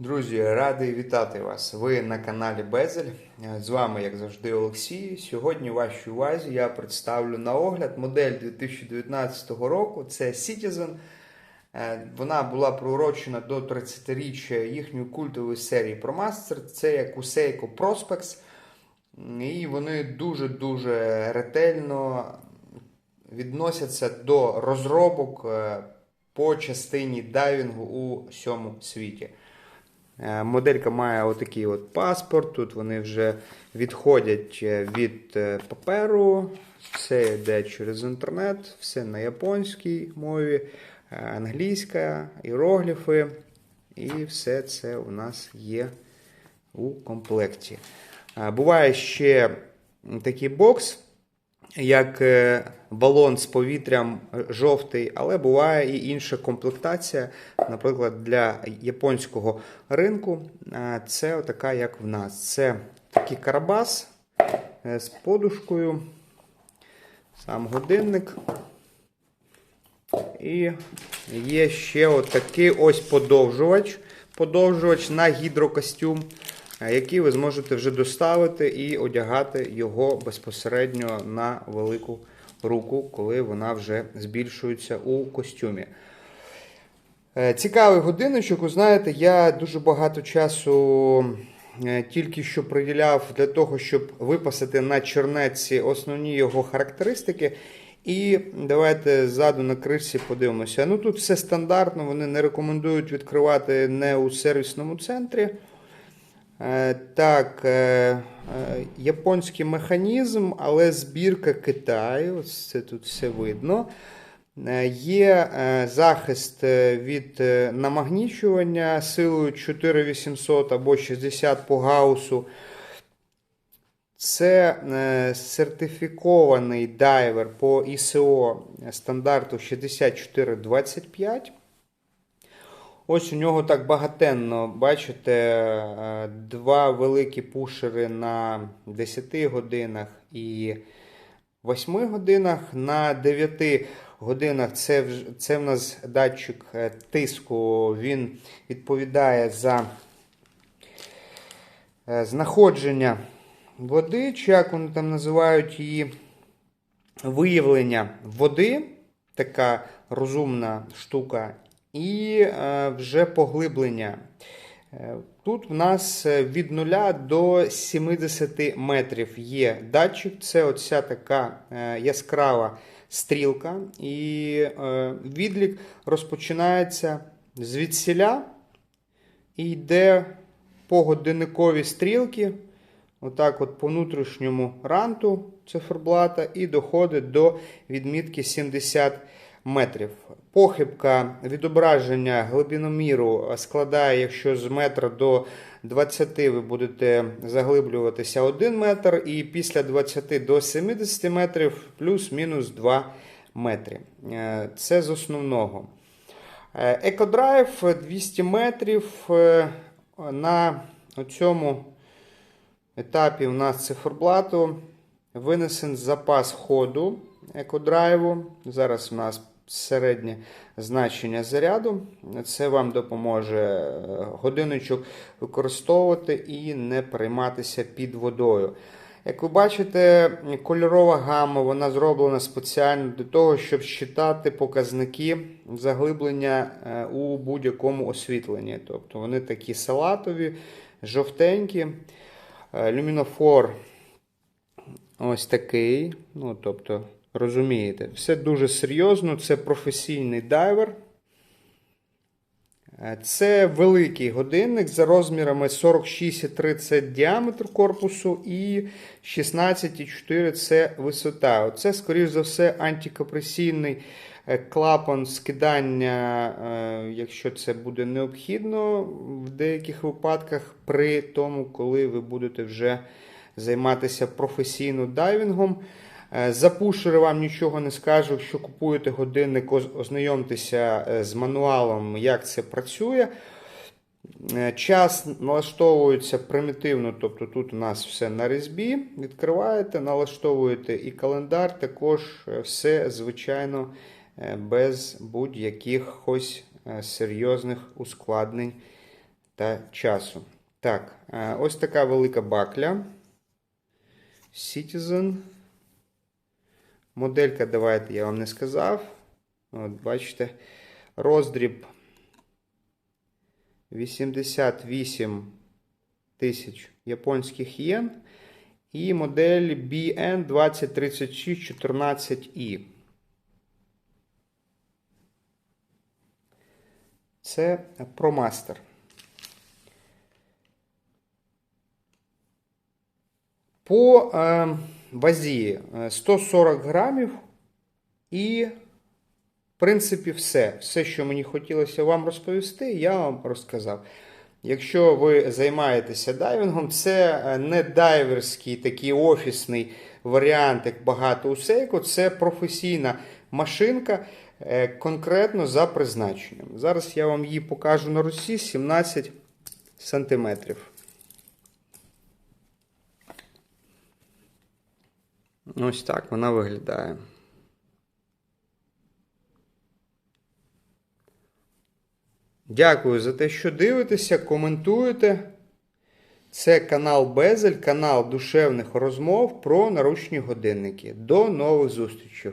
Друзі, радий вітати вас. Ви на каналі Безель. З вами, як завжди, Олексій. Сьогодні вашій увазі я представлю на огляд модель 2019 року. Це Citizen. Е, Вона була приурочена до 30-річчя їхньої культової серії ProMaster. Це як у Seiko Prospex. І вони дуже-дуже ретельно відносяться до розробок е, по частині дайвінгу у всьому світі. Е, Моделька має отакий от паспорт. Тут вони вже відходять е, від е, паперу. Все йде через інтернет, все на японській мові, англійська, іерогліфи. І все це у нас є у комплекті. Буває ще такий бокс, як е, балон з повітрям жовтий, але буває і інша комплектація. Наприклад, для японського ринку е, це така, як в нас. Це такий карабас е, з подушкою, сам годинник. І є ще отакий ось подовжувач. Подовжувач на гідрокостюм, який ви зможете вже доставити і одягати його безпосередньо на велику руку, коли вона вже збільшується у костюмі. Е, Цікавий годинничок, ви знаєте, я дуже багато часу е, тільки що приділяв для того, щоб виписати на чернеці основні його характеристики. І давайте ззаду на кришці подивимося. Ну тут все стандартно, вони не рекомендують відкривати не у сервісному центрі. Е, Так, е, е, японський механізм, але збірка Китаю. Ось це тут все видно. Є захист від намагнічування силою 4800 або 60 по гаусу. Це сертифікований дайвер по ISO стандарту 6425. Ось у нього так багатенно, бачите, е, два великі пушери на 10 годинах і 8 годинах. На 9 годинах це, це в нас датчик е, тиску, він відповідає за е, знаходження води, чи як вони там називають її, виявлення води, така розумна штука, і е, вже поглиблення. Е, Тут в нас е, від 0 до 70 метрів є датчик. Це оця така яскрава стрілка. І відлік розпочинається звідсіля і йде по годинниковій стрілки. Отак, от по внутрішньому ранту циферблата і доходить до відмітки 70 метрів. Похибка відображення глибиноміру складає, якщо з метра до 20 ви будете заглиблюватися 1 метр, і після 20 до 70 метрів плюс-мінус 2 метри. Е, Це з основного. Е, Екодрайв 200 метрів е, на цьому етапі у нас циферблату винесен запас ходу екодрайву. Зараз у нас середнє значення заряду. Це вам допоможе е, годинничок використовувати і не перейматися під водою. Як ви бачите, кольорова гама вона зроблена спеціально для того, щоб считати показники заглиблення е, у будь-якому освітленні. Тобто вони такі салатові, жовтенькі. Е, Люмінофор ось такий. Ну, тобто, розумієте, все дуже серйозно, це професійний дайвер. Е, Це великий годинник за розмірами 46,30 діаметр корпусу і 16,4 це висота. Це, скоріш за все, антикопресійний е, клапан скидання, е, якщо це буде необхідно в деяких випадках, при тому, коли ви будете вже займатися професійно дайвінгом. Е, За пушери вам нічого не скажу. Якщо купуєте годинник, ознайомтеся е, з мануалом, як це працює. Е, Час налаштовується примітивно, тобто тут у нас все на різьбі. Відкриваєте, налаштовуєте і календар, також все, звичайно, без будь-яких е, серйозних ускладнень та часу. Так, ось така велика бакля. Citizen. Моделька, давайте я вам не сказав. От, бачите, роздріб 88 тисяч японських єн. І модель BN 2036 14i. Це ProMaster. По е, вазі е, 140 грамів і, в принципі, все. Все, що мені хотілося вам розповісти, я вам розказав. Якщо ви займаєтеся дайвінгом, це е, не дайверський такий офісний варіант, як багато у Seiko, це професійна машинка е, конкретно за призначенням. Зараз я вам її покажу на русі 17 сантиметрів. Ось так вона виглядає. Дякую за те, що дивитеся, коментуєте. Це канал Безель, канал душевних розмов про наручні годинники. До нових зустрічей!